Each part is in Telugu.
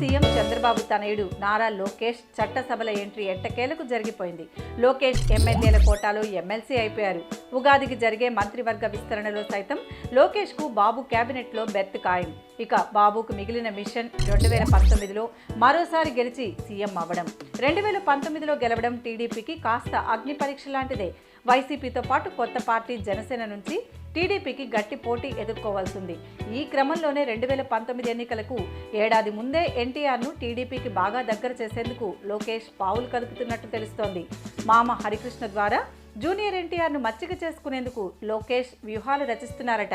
సీఎం చంద్రబాబు తనయుడు నారా లోకేష్ చట్టసభల ఎంట్రీ ఎట్టకేలకు జరిగిపోయింది. లోకేష్ ఎమ్మెల్యేల కోటాలో ఎమ్మెల్సీ అయిపోయారు. ఉగాదికి జరిగే మంత్రివర్గ విస్తరణలో సైతం లోకేష్కు బాబు కేబినెట్లో బెర్త్ ఖాయం. ఇక బాబుకు మిగిలిన మిషన్ రెండు వేల పంతొమ్మిదిలో మరోసారి గెలిచి సీఎం అవ్వడం. రెండు వేల పంతొమ్మిదిలో గెలవడం టీడీపీకి కాస్త అగ్ని పరీక్ష లాంటిదే. వైసీపీతో పాటు కొత్త పార్టీ జనసేన నుంచి టీడీపీకి గట్టి పోటీ ఎదుర్కోవాల్సింది. ఈ క్రమంలోనే రెండు వేల పంతొమ్మిది ఎన్నికలకు ఏడాది ముందే ఎన్టీఆర్ను టీడీపీకి బాగా దగ్గర చేసేందుకు లోకేష్ పావులు కలుపుతున్నట్టు తెలుస్తోంది. మామ హరికృష్ణ ద్వారా జూనియర్ ఎన్టీఆర్ను మచ్చిక చేసుకునేందుకు లోకేష్ వ్యూహాలు రచిస్తున్నారట.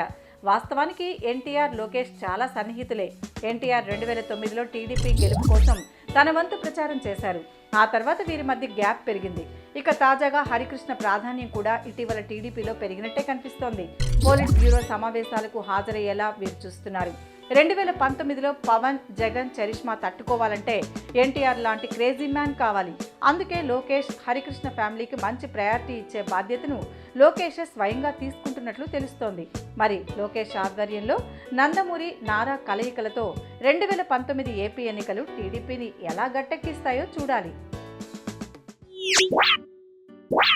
వాస్తవానికి ఎన్టీఆర్ లోకేష్ చాలా సన్నిహితులే. ఎన్టీఆర్ రెండు వేల తొమ్మిదిలో టీడీపీ గెలుపు కోసం తన వంతు ప్రచారం చేశారు. ఆ తర్వాత వీరి మధ్య గ్యాప్ పెరిగింది. ఇక తాజాగా హరికృష్ణ ప్రాధాన్యం కూడా ఇటీవల టీడీపీలో పెరిగినట్టే కనిపిస్తోంది. పోలిట్ బ్యూరో సమావేశాలకు హాజరయ్యేలా వీరు చూస్తున్నారు. రెండు వేల పంతొమ్మిదిలో పవన్ జగన్ చరిష్మా తట్టుకోవాలంటే ఎన్టీఆర్ లాంటి క్రేజీ మ్యాన్ కావాలి. అందుకే లోకేష్ హరికృష్ణ ఫ్యామిలీకి మంచి ప్రయారిటీ ఇచ్చే బాధ్యతను లోకేష్ స్వయంగా తీసుకుంటున్నట్లు తెలుస్తోంది. మరి లోకేష్ ఆధ్వర్యంలో నందమూరి నారా కలయికలతో రెండు వేల పంతొమ్మిది ఏపీ ఎన్నికలు టీడీపీని ఎలా గట్టెక్కిస్తాయో చూడాలి. What?